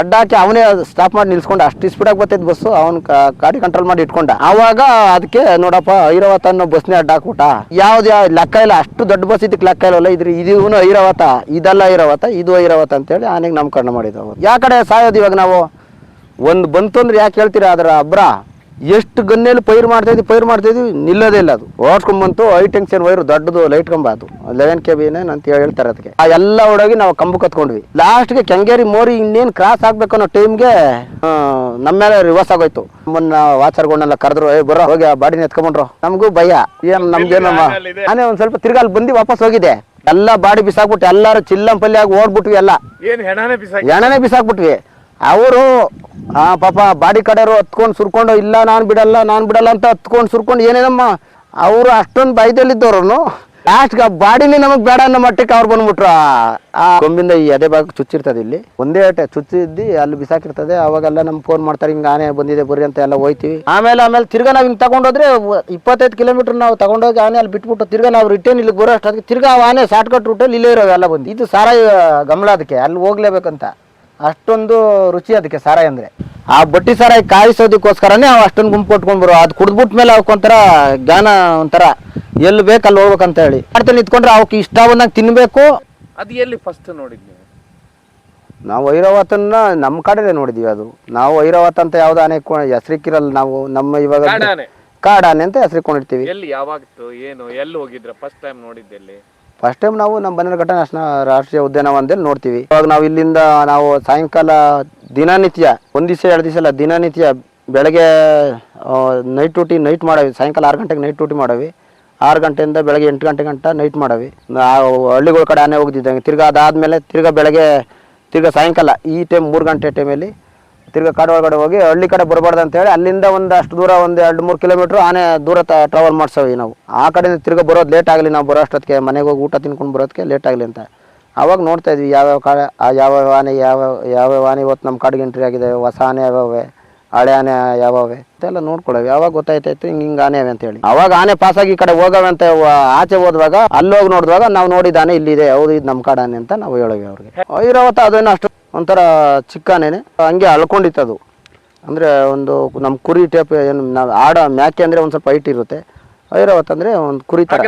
ಅಡ್ಡ ಹಾಕಿ ಅವನೇ ಸ್ಟಾಪ್ ಮಾಡಿ ನಿಲ್ಸ್ಕೊಂಡ ಅಷ್ಟು ಸ್ಪೀಡಾಗಿ ಬರ್ತೈತೆ ಬಸ್ಸು ಅವ್ನು ಗಾಡಿ ಕಂಟ್ರೋಲ್ ಮಾಡಿ ಇಟ್ಕೊಂಡ. ಆವಾಗ ಅದಕ್ಕೆ ನೋಡಪ್ಪ ಐರಾವತ ಅನ್ನೋ ಬಸ್ನೇ ಅಡ್ಡಾಕ್ಬಿಟ್ಟ. ಯಾವ್ದು ಯಾವ ಲೆಕ್ಕ ಇಲ್ಲ, ಅಷ್ಟು ದೊಡ್ಡ ಬಸ್ ಇದಕ್ಕೆ ಲೆಕ್ಕ ಇಲ್ಲವಲ್ಲ, ಇದ್ರ ಇದೂ ಐರಾವತ ಇದೆಲ್ಲ ಐರಾವತ ಇದು ಐರಾವತ ಅಂತೇಳಿ ಆನೆಗೆ ನಾಮಕರಣ ಕಣ್ಣು ಯಾ ಕಡೆ ಸಾಯೋದು ಇವಾಗ ನಾವು? ಒಂದು ಬಂತು ಅಂದ್ರೆ ಯಾಕೆ ಹೇಳ್ತೀರಾ ಅದರ ಅಬ್ರ? ಎಷ್ಟು ಗನ್ನೆಯಲ್ಲಿ ಪೈರ್ ಮಾಡ್ತಾ ಇದ್ವಿ ಪೈರ್ ಮಾಡ್ತಾ ಇದ್ವಿ ನಿಲ್ಲೋದೇ ಇಲ್ಲ ಅದು. ಓಡ್ಸ್ಕೊಂಡ್ ಬಂತು ಹೈ ಟೆನ್ಷನ್ ವೈರ್ ದೊಡ್ಡದು ಲೈಟ್ ಕಂಬ ಅದು. ಲೆವೆನ್ ಕೆ ಬಿ ಅಂತ ಹೇಳ್ತಾರೆ ಅದಕ್ಕೆ. ಆ ಎಲ್ಲ ಓಡೋಗಿ ನಾವು ಕಂಬ ಕತ್ಕೊಂಡ್ವಿ ಲಾಸ್ಟ್ಗೆ ಕೆಂಗೇರಿ ಮೋರಿ ಇನ್ನೇನು ಕ್ರಾಸ್ ಆಗ್ಬೇಕು ಅನ್ನೋ ಟೈಮ್ಗೆ ನಮ್ಮ ಮೇಲೆ ರಿವರ್ಸ್ ಆಗೋಯ್ತು. ನಮ್ಮನ್ನ ವಾಚರ್ಗಳನ್ನೆಲ್ಲ ಕರೆದ್ರು ಏ ಬರೋ ಹೋಗಿ ಆ ಬಾಡಿನ ಎತ್ಕೊಂಡ್ರು ನಮಗೂ ಭಯ. ಏನು ನಮ್ಗೇನಮ್ಮ ಅನೇ ಒಂದ್ ಸ್ವಲ್ಪ ತಿರ್ಗಾಲ್ ಬಂದು ವಾಪಸ್ ಹೋಗಿದೆ ಎಲ್ಲ ಬಾಡಿ ಬಿಸಾಕ್ಬಿಟ್ಟು ಎಲ್ಲಾರು ಚಿಲ್ಲಂಪಲ್ಲಿ ಆಗಿ ಓಡ್ಬಿಟ್ವಿ ಎಲ್ಲ. ಏನ್ ಹೆಣಾನೆ ಬಿಸಾಕ್ಬಿಟ್ವಿ. ಅವರು, ಆ, ಪಾಪ ಬಾಡಿ ಕಡೆಯವರು ಹತ್ಕೊಂಡು ಸುರ್ಕೊಂಡು, ಇಲ್ಲ, ನಾನು ಬಿಡಲ್ಲ ನಾನು ಬಿಡಲ್ಲ ಅಂತ ಹತ್ಕೊಂಡು ಸುರ್ಕೊಂಡು ಏನೇನಮ್ಮ, ಅವರು ಅಷ್ಟೊಂದು ಭಯದಲ್ಲಿದ್ದವ್ರು ಲಾಸ್ಟ್ ಆ ಬಾಡಿನೇ ನಮಗೆ ಬೇಡ ಅನ್ನೋ ಮಟ್ಟಕ್ಕೆ ಅವ್ರು ಬಂದ್ಬಿಟ್ರು. ಆ- ಕೊಂಬಿಂದ ಈ ಎದೆ ಭಾಗ ಚುಚ್ಚಿರ್ತದೆ ಇಲ್ಲಿ. ಒಂದೇ ಅಟೆ ಚುಚ್ಚಿದ್ದು, ಅಲ್ಲಿ ಬಿಸಾಕಿರ್ತದೆ. ಅವಾಗೆಲ್ಲ ನಮ್ಗೆ ಫೋನ್ ಮಾಡ್ತಾರೆ, ಹಿಂಗೆ ಆನೆ ಬಂದಿದೆ, ಬರ್ರಿ ಅಂತ ಎಲ್ಲ ಹೋಯ್ತೀವಿ. ಆಮೇಲೆ ಆಮೇಲೆ ತಿರ್ಗಾ ನಾವು ಹಿಂಗೆ ತಗೊಂಡೋದ್ರೆ ಇಪ್ಪತ್ತೈದು ಕಿಲೋಮೀಟರ್ ನಾವು ತಗೊಂಡೋಗಿ ಆನೆ ಅಲ್ಲಿ ಬಿಟ್ಬಿಟ್ಟು ತಿರ್ಗಾ ನಾವು ರಿಟರ್ನ್ ಇಲ್ಲಿಗೆ ಬರೋ ಅಷ್ಟೊತ್ತಿಗೆ ತಿರ್ಗಾ ಆನೆ ಶಾರ್ಟ್ ಕಟ್ ರೂಟಲ್ಲಿ ಇಲ್ಲೇ ಇರೋವೆಲ್ಲ ಬಂದು. ಇದು ಸಾರಾಯಿ ಗಮಲ ಅದಕ್ಕೆ, ಅಲ್ಲಿ ಹೋಗ್ಲೇಬೇಕಂತ. ಅಷ್ಟೊಂದು ರುಚಿ ಅದಕ್ಕೆ ಸಾರಾಯಿ ಅಂದ್ರೆ. ಆ ಬಟ್ಟಿ ಸಾರಾಯಿ ಕಾಯಿಸೋದಕ್ಕೋಸ್ಕರನೇ ಅವು ಅಷ್ಟೊಂದು ಗುಂಪು ಕೊಟ್ಕೊಂಡ್ ಬರೋ. ಅದು ಕುಡ್ದ್ಬಿಟ್ ಮೇಲೆ ಅವಕ್ಕೊಂಥರ ಜ್ಞಾನ ಒಂಥರ ಎಲ್ಲಿ ಬೇಕು ಅಲ್ಲಿ ಹೋಗ್ಬೇಕಂತ ಹೇಳಿ. ಮಾಡ್ತಾ ನಿತ್ಕೊಂಡ್ರೆ ಅವಕ್ಕೆ ಇಷ್ಟ ಬಂದಾಗ ತಿನ್ಬೇಕು. ಅದು ಎಲ್ಲಿ ಫಸ್ಟ್ ನೋಡಿದ್ವಿ ನೀವು? ನಾವು ಐರಾವತನ್ನ ನಮ್ಮ ಕಡೆನೇ ನೋಡಿದೀವಿ ಅದು. ನಾವು ಐರಾವತ ಅಂತ ಯಾವ್ದು ಆನೆ ಹೆಸರಿಕ್ಕಿರಲ್ಲ ನಾವು. ನಮ್ಮ ಇವಾಗ ಕಾಡಾನೆ. ಕಾಡಾನೆ ಅಂತ ಹೆಸರಿಕೊಂಡಿರ್ತೀವಿ. ಎಲ್ಲಿ ಯಾವಾಗ್ತು ಏನು ಎಲ್ಲಿ ಹೋಗಿದ್ರ? ಫಸ್ಟ್ ಟೈಮ್ ನೋಡಿದ್ದೆಲ್ಲಿ ಫಸ್ಟ್ ಟೈಮ್ ನಾವು ನಮ್ಮ ಬನ್ನರಘಟ್ಟ ನ್ಯಾಷನಲ್ ರಾಷ್ಟ್ರೀಯ ಉದ್ಯಾನವನದಲ್ಲಿ ನೋಡ್ತೀವಿ. ಇವಾಗ ನಾವು ಇಲ್ಲಿಂದ ನಾವು ಸಾಯಂಕಾಲ ದಿನನಿತ್ಯ, ಒಂದು ದಿವಸ, ಎರಡು ದಿವಸ ಅಲ್ಲ ದಿನನಿತ್ಯ ಬೆಳಗ್ಗೆ ನೈಟ್ ಡ್ಯೂಟಿ ನೈಟ್ ಮಾಡವಿ. ಸಾಯಂಕಾಲ ಆರು ಗಂಟೆಗೆ ನೈಟ್ ಡ್ಯೂಟಿ ಮಾಡವಿ. ಆರು ಗಂಟೆಯಿಂದ ಬೆಳಗ್ಗೆ ಎಂಟು ಗಂಟೆ ಗಂಟ ನೈಟ್ ಮಾಡವಿ. ಹಳ್ಳಿಗಳ ಕಡೆ ಆನೆ ಹೋಗ್ತಿದ್ದಂಗೆ ತಿರ್ಗಾ ಅದಾದ್ಮೇಲೆ ತಿರ್ಗಾ ಬೆಳಗ್ಗೆ, ತಿರ್ಗಾ ಸಾಯಂಕಾಲ ಈ ಟೈಮ್ ಮೂರು ಗಂಟೆ ಟೈಮಲ್ಲಿ ತಿರ್ಗಾ ಕಾಡು ಒಳಗಡೆ ಹೋಗಿ ಹಳ್ಳಿ ಕಡೆ ಬರಬಾರ್ದು ಅಂತೇಳಿ ಅಲ್ಲಿಂದ ಒಂದು ಅಷ್ಟು ದೂರ ಒಂದು ಎರಡು ಮೂರು ಕಿಲೋಮೀಟ್ರ್ ಆನೆ ದೂರ ಟ್ರಾವೆಲ್ ಮಾಡ್ಸೋವಿ ನಾವು. ಆ ಕಡೆಯಿಂದ ತಿರ್ಗಿ ಬರೋದು ಲೇಟ್ ಆಗಲಿ ನಾವು ಬರೋ ಅಷ್ಟೊತ್ತಿಗೆ ಮನೆಗೆ ಹೋಗಿ ಊಟ ತಿನ್ಕೊಂಡು ಬರೋದಕ್ಕೆ ಲೇಟ್ ಆಗಲಿ ಅಂತ. ಆವಾಗ ನೋಡ್ತಾ ಇದ್ವಿ ಯಾವ್ಯಾವ ಕಾಡ ಯಾವ್ಯಾವ ಆನೆ ಯಾವ ಯಾವ್ಯಾವ ಆನೆ ಇವತ್ತು ನಮ್ಮ ಕಾಡಿಗೆ ಎಂಟ್ರಿ ಆಗಿದೆ, ಹೊಸ ಆನೆ ಯಾವ್ಯಾವೆ, ಹಳೆ ಆನೆ ಯಾವ್ಯಾವೆ ಅಂತೆಲ್ಲ ನೋಡ್ಕೊಳ್ಳೋವಿ. ಯಾವಾಗ ಗೊತ್ತಾಯ್ತಾಯ್ತು ಹಿಂಗೆ ಹಿಂಗೆ ಆನೆ ಅವೆ ಅಂತೇಳಿ ಅವಾಗ ಆನೆ ಪಾಸಾಗಿ ಈ ಕಡೆ ಹೋಗವೆ ಅಂತ ಆಚೆ ಹೋದ್ವಾಗ ಅಲ್ಲಿ ಹೋಗಿ ನೋಡಿದಾಗ ನಾವು ನೋಡಿದ ಆನೆ ಇಲ್ಲಿದೆ, ಹೌದು ಇದು ನಮ್ಮ ಕಾಡಾನೆ ಅಂತ ನಾವು ಹೇಳೋವಿ ಅವ್ರಿಗೆ. ಐರಾವತ ಅದೇನು ಅಷ್ಟು ಒಂಥರ ಚಿಕ್ಕ ಆನೆನೆ ಹಂಗೆ ಅಳ್ಕೊಂಡಿತ್ತು ಅದು ಅಂದರೆ ಒಂದು ನಮ್ಮ ಕುರಿ ಟೇಪ್ ಏನು ನಾವು ಆಡ ಮ್ಯಾಕೆ ಅಂದರೆ ಒಂದು ಸ್ವಲ್ಪ ಹೈಟ್ ಇರುತ್ತೆ. ಐರಾವತ್ ಅಂದರೆ ಒಂದು ಕುರಿ ಥರ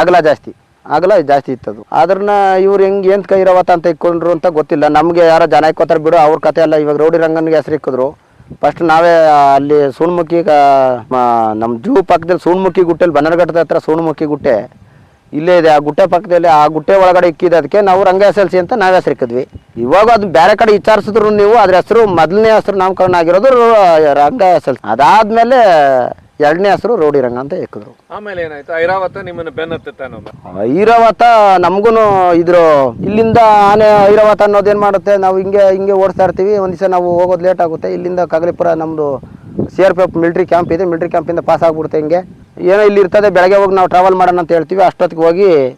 ಅಗಲ ಜಾಸ್ತಿ. ಅಗಲ ಜಾಸ್ತಿ ಇತ್ತು ಇತ್ತದು. ಅದನ್ನ ಇವ್ರು ಹೆಂಗೆ ಏನು ಕೈರಾವತ ಅಂತ ಇಕ್ಕೊಂಡ್ರು ಅಂತ ಗೊತ್ತಿಲ್ಲ. ನಮಗೆ ಯಾರೋ ಜನ ಇಕ್ಕೋತಾರೆ ಬಿಡು ಅವ್ರ ಕತೆ ಎಲ್ಲ ಇವಾಗ ರೌಡಿ ರಂಗನಿಗೆ ಹೆಸರು ಇಕ್ಕಿದ್ರು. ಫಸ್ಟ್ ನಾವೇ ಅಲ್ಲಿ ಸೂಣ್ಮುಖಿ ನಮ್ಮ ಜೂ ಪಕ್ಕದಲ್ಲಿ ಸೂಣ್ಮುಖಿ ಗುಟ್ಟೆಲಿ ಬನ್ನರಘಟ್ಟದ ಹತ್ರ ಸೂಣ್ಮುಖಿ ಗುಟ್ಟೆ. ಇಲ್ಲೇ ಇದೆ ಆ ಗುಟ್ಟೆ ಪಕ್ಕದಲ್ಲಿ ಆ ಗುಟ್ಟೆ ಒಳಗಡೆ ಇಕ್ಕಿದ. ಅದಕ್ಕೆ ನಾವು ರಂಗ ಎಸ್ ಎಲ್ ಸಿ ಅಂತ ನಾವೇ ಹೆಸರು ಇಕ್ಕಿದ್ವಿ ಇವಾಗ ಅದು ಬೇರೆ ಕಡೆ ವಿಚಾರಿಸಿದ್ರು ನೀವು ಅದ್ರ ಹೆಸರು ಮೊದಲನೇ ಹೆಸರು ನಾಮಕರಣ ಆಗಿರೋದು ರಂಗ ಎಸ್ ಎಲ್ ಸಿ ಅದಾದ್ಮೇಲೆ ಎರಡನೇ ಹೆಸರು ರೋಡಿ ರಂಗ ಅಂತ ಇಕ್ಕಿದ್ರು. ಆಮೇಲೆ ಏನಾಯ್ತು? ಐರಾವತ ನಿಮ್ಮನ್ನ ಬೆನ್ನತ್ತಾನು ಐರಾವತ ನಮಗೂ ಇದ್ರು. ಇಲ್ಲಿಂದ ಆನೆ ಐರಾವತ ಅನ್ನೋದೇನು ಮಾಡುತ್ತೆ? ನಾವು ಹಿಂಗೆ ಹಿಂಗೆ ಓಡಿಸ್ತಾ ಇರ್ತೀವಿ. ಒಂದ್ ದಿವಸ ನಾವು ಹೋಗೋದು ಲೇಟ್ ಆಗುತ್ತೆ. ಇಲ್ಲಿಂದ ಕಗಲಿಪುರ ನಮ್ಮದು C R P F military camp ಇದೆ ಮಿಲ್ಟ್ರಿ ಕ್ಯಾಂಪಿಂದ ಪಾಸ್ ಆಗ್ಬಿಡುತ್ತೆ ಹಿಂಗೆ. ಏನೋ ಇಲ್ಲಿ ಇರ್ತದೆ, ಬೆಳಗ್ಗೆ ಹೋಗಿ ನಾವು ಟ್ರಾವೆಲ್ ಮಾಡೋಣ ಅಂತ ಹೇಳ್ತೀವಿ. ಅಷ್ಟೊತ್ತಿಗೆ ಹೋಗಿ